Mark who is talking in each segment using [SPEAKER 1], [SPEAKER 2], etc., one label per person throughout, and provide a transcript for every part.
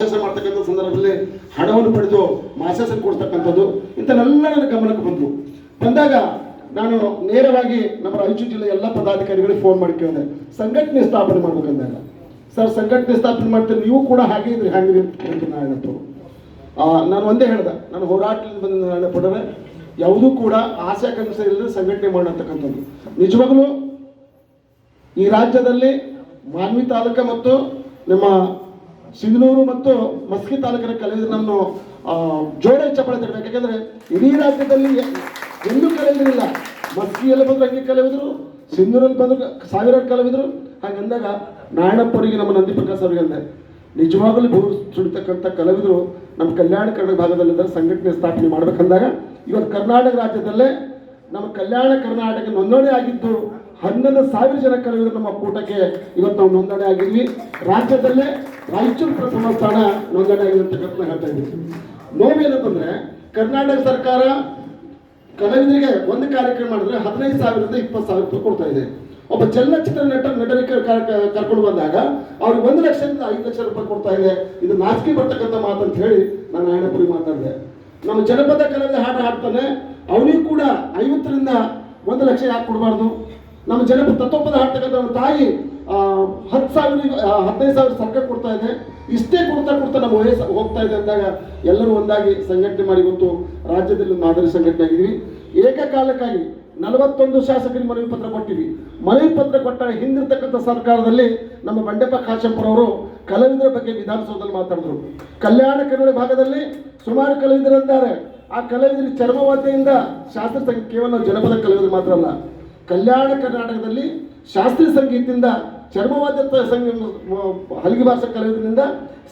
[SPEAKER 1] ಕೆಲಸ ಮಾಡ್ತಕ್ಕಂಥ ಸಂದರ್ಭದಲ್ಲಿ ಹಣವನ್ನು ಪಡೆದು ಮಾಸಾಸನ ಕೊಡ್ತಕ್ಕಂಥದ್ದು ಇಂಥವೆಲ್ಲ ನನ್ನ ಗಮನಕ್ಕೆ ಬಂದವು ಬಂದಾಗ ನಾನು ನೇರವಾಗಿ ನಮ್ಮ ರಾಯಚೂರು ಜಿಲ್ಲೆ ಎಲ್ಲ ಪದಾಧಿಕಾರಿಗಳಿಗೆ ಫೋನ್ ಮಾಡಿ ಕೇಳಿದೆ. ಸಂಘಟನೆ ಸ್ಥಾಪನೆ ಮಾಡ್ಬೇಕಂದಾಗ. ಸರ್ ಸಂಘಟನೆ ಸ್ಥಾಪನೆ ಮಾಡ್ತೀನಿ ನೀವು ಕೂಡ ಹಾಗೆ ಇದ್ರೆ ಹಾಗೆ ಆ, ನಾನು ಒಂದೇ ಹೇಳ್ದೆ ನಾನು ಹೋರಾಟದಿಂದ ಬಂದ ಪಡವೆ ಯಾವುದೂ ಕೂಡ ಆಶಾಕಾಂಕ್ಷೆ ಇಲ್ಲದೆ ಸಂಘಟನೆ ಮಾಡತಕ್ಕಂಥದ್ದು. ನಿಜವಾಗಲೂ ಈ ರಾಜ್ಯದಲ್ಲಿ ಮಾನ್ವಿ ತಾಲೂಕ ಮತ್ತು ನಮ್ಮ ಸಿಂಧನೂರು ಮತ್ತು ಮಸ್ಕಿ ತಾಲೂಕಿನ ಕಲಾವಿದರು ನಮ್ಮ ಆ, ಜೋಡ ಚಪ್ಪಳೆ ತರಬೇಕು. ಯಾಕಂದ್ರೆ ಇಡೀ ರಾಜ್ಯದಲ್ಲಿ ಎಲ್ಲೂ ಕಲಾವಿದರಿಲ್ಲ ಮಸ್ಕಿಯಲ್ಲಿ ಬಂದರು ಹಂಗೆ ಕಲಾವಿದರು ಸಿಂಧೂರಲ್ಲಿ ಬಂದರು ಸಾವಿರಾರು ಕಲಾವಿದರು ಹಾಗಂದಾಗ ನಾರಾಯಣಪ್ಪರಿಗೆ ನಮ್ಮ ನಂದಿ ಪ್ರಕಾಶ್ ಅವರಿಗೆ ಅಂದೆ ನಿಜವಾಗಲೂ ಗುರು ಸುಡಿತಕ್ಕಂಥ ಕಲಾವಿದರು ನಮ್ಮ ಕಲ್ಯಾಣ ಕರ್ನಾಟಕ ಭಾಗದಲ್ಲಿದ್ದರೆ ಸಂಘಟನೆ ಸ್ಥಾಪನೆ ಮಾಡ್ಬೇಕಂದಾಗ ಇವತ್ತು ಕರ್ನಾಟಕ ರಾಜ್ಯದಲ್ಲೇ ನಮ್ಮ ಕಲ್ಯಾಣ ಕರ್ನಾಟಕ ನೋಂದಣಿ ಆಗಿದ್ದು ಹನ್ನೊಂದು ಸಾವಿರ ಜನ ಕಲಾವಿದರು ನಮ್ಮ ಕೂಟಕ್ಕೆ ಇವತ್ತು ನಾವು ನೋಂದಣಿ ಆಗಿದ್ವಿ. ರಾಜ್ಯದಲ್ಲೇ ರಾಯಚೂರು ಪ್ರಥಮ ಸ್ಥಾನ ನೋಂದಣಿ ಆಗಿದೆ ಅಂತಕ್ಕಂಥ ಹೇಳ್ತಾ ಇದ್ದೀವಿ ನೋವೇನಂತಂದ್ರೆ ಕರ್ನಾಟಕ ಸರ್ಕಾರ ಕಲಾವಿದರಿಗೆ ಒಂದು ಕಾರ್ಯಕ್ರಮ ಮಾಡಿದ್ರೆ ಹದಿನೈದು ಸಾವಿರದಿಂದ ಇಪ್ಪತ್ತು ಸಾವಿರ ರೂಪಾಯಿ ಕೊಡ್ತಾ ಇದೆ. ಒಬ್ಬ ಚಲನಚಿತ್ರ ನಟ, ನಟರಿಗೆ ಕರ್- ಕರ್- ಕರ್ಕೊಂಡು ಬಂದಾಗ ಅವ್ರಿಗೆ ಒಂದು ಲಕ್ಷದಿಂದ ಐದು ಲಕ್ಷ ರೂಪಾಯಿ ಕೊಡ್ತಾ ಇದೆ. ಇದು ನಾಚಿಕೆ ಬರ್ತಕ್ಕಂಥ ಅಂತ ಹೇಳಿ ನಾನು ನಾರಾಯಣಪುರಿ ಮಾತಾಡಿದೆ. ನಮ್ಮ ಜನಪದ ಕಲಾವಿದ ಹಾಡು ಹಾಡ್ತಾನೆ. ಅವನಿಗೂ ಕೂಡ ಐವತ್ತರಿಂದ ಒಂದು ಲಕ್ಷ ಯಾಕೆ ಕೊಡಬಾರ್ದು? ನಮ್ಮ ಜನಪದ ತತ್ವಪದ ಹಾಡ್ತಕ್ಕಂಥ ನಮ್ಮ ತಾಯಿ ಹತ್ತು ಸಾವಿರ ಹದಿನೈದು ಸಾವಿರ ಸರ್ಕಾರ ಕೊಡ್ತಾ ಇದೆ. ಇಷ್ಟೇ ಕೊಡ್ತಾ ಕೊಡ್ತಾ ನಮ್ಮ ವಯಸ್ಸು ಹೋಗ್ತಾ ಇದೆ ಅಂದಾಗ ಎಲ್ಲರೂ ಒಂದಾಗಿ ಸಂಘಟನೆ ಮಾಡಿ ಗೊತ್ತು ರಾಜ್ಯದಲ್ಲಿ ಮಾದರಿ ಸಂಘಟನೆ ಆಗಿದ್ದೀವಿ. ಏಕಕಾಲಕ್ಕಾಗಿ ನಲವತ್ತೊಂದು ಶಾಸಕರಿಗೆ ಮನವಿ ಪತ್ರ ಕೊಟ್ಟಿವಿ. ಮನವಿ ಪತ್ರ ಕೊಟ್ಟ ಹಿಂದಿರ್ತಕ್ಕಂಥ ಸರ್ಕಾರದಲ್ಲಿ ನಮ್ಮ ಬಂಡೆಪ್ಪ ಕಾಶಂಪುರವರು ಕಲಾವಿದರ ಬಗ್ಗೆ ವಿಧಾನಸೌಧದಲ್ಲಿ ಮಾತಾಡಿದ್ರು. ಕಲ್ಯಾಣ ಕನ್ನಡ ಭಾಗದಲ್ಲಿ ಸುಮಾರು ಕಲಾವಿದರಿದ್ದಾರೆ ಆ ಕಲಾವಿದರಿಗೆ ಚರ್ಮವಾದೆಯಿಂದ ಶಾಸ್ತ್ರ ಕೇವಲ ಜನಪದ ಕಲಾವಿದರು ಮಾತ್ರ ಅಲ್ಲ ಕಲ್ಯಾಣ ಕರ್ನಾಟಕದಲ್ಲಿ ಶಾಸ್ತ್ರೀಯ ಸಂಗೀತದಿಂದ ಚರ್ಮವಾದ್ಯ ಸಂಗೀತ ಹಲಗಿ ಭಾಷಾ ಕಲಾವಿದರಿಂದ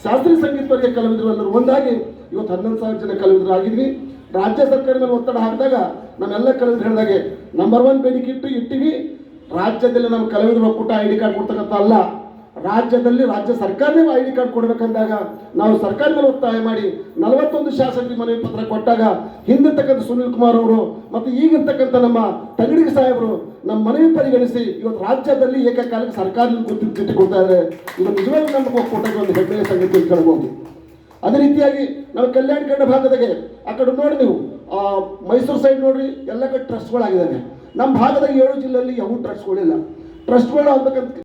[SPEAKER 1] ಶಾಸ್ತ್ರೀಯ ಸಂಗೀತವರೆಗೆ ಕಲಾವಿದರು ಎಲ್ಲರೂ ಒಂದಾಗಿ ಇವತ್ತು ಹನ್ನೊಂದು ಸಾವಿರ ಜನ ಕಲಾವಿದರು ಆಗಿದ್ವಿ. ರಾಜ್ಯ ಸರ್ಕಾರ ಮೇಲೆ ಒತ್ತಡ ಹಾಕಿದಾಗ ನಮ್ಮೆಲ್ಲ ಕಲಾವಿದರು ಹೇಳಿದಾಗೆ ನಂಬರ್ ಒನ್ ಬೇಡಿಕೆ ಇಟ್ಟು ಇಟ್ಟಿವಿ. ರಾಜ್ಯದಲ್ಲಿ ನಮ್ಮ ಕಲಾವಿದರು ಒಕ್ಕೂಟ ಐ ಡಿ ಕಾರ್ಡ್ ಕೊಡ್ತಕ್ಕಂಥ ಅಲ್ಲ. ರಾಜ್ಯದಲ್ಲಿ ರಾಜ್ಯ ಸರ್ಕಾರನೇ ಐ ಡಿ ಕಾರ್ಡ್ ಕೊಡಬೇಕಂದಾಗ ನಾವು ಸರ್ಕಾರ ಮೇಲೆ ಒತ್ತಾಯ ಮಾಡಿ ನಲವತ್ತೊಂದು ಶಾಸಕರಿಗೆ ಮನವಿ ಪತ್ರ ಕೊಟ್ಟಾಗ ಹಿಂದಿರ್ತಕ್ಕಂಥ ಸುನಿಲ್ ಕುಮಾರ್ ಅವರು ಮತ್ತು ಈಗಿರ್ತಕ್ಕಂಥ ನಮ್ಮ ತಂಗಡಿಗೆ ಸಾಹೇಬರು ನಮ್ಮ ಮನವಿ ಪರಿಗಣಿಸಿ ಇವತ್ತು ರಾಜ್ಯದಲ್ಲಿ ಏಕಕಾಲಕ್ಕೆ ಸರ್ಕಾರದಿಂದ ಗುರುತಿನ ಚೀಟಿ ಕೊಡ್ತಾ ಇದ್ದಾರೆ. ಇದು ನಿಜವಾಗ್ಲೂ ನಮ್ಮ ಕೊಟ್ಟಾಗ ಒಂದು ಹೆಮ್ಮೆಯ ಸಂಗತಿ ಕೇಳ್ಬೋದು ಅದೇ ರೀತಿಯಾಗಿ ನಾವು ಕಲ್ಯಾಣ ಕಂಡ ಭಾಗದಾಗೆ ಆ ಕಡೆ ನೋಡಿ ನೀವು ಮೈಸೂರು ಸೈಡ್ ನೋಡ್ರಿ, ಎಲ್ಲ ಕಡೆ ಟ್ರಸ್ಟ್ಗಳಾಗಿದ್ದಾವೆ ನಮ್ಮ ಭಾಗದಾಗ ಏಳು ಜಿಲ್ಲೆಯಲ್ಲಿ ಯಾವ ಟ್ರಸ್ಟ್ಗಳಿಲ್ಲ ಟ್ರಸ್ಟ್ಗಳು ಆಗ್ಬೇಕಂತ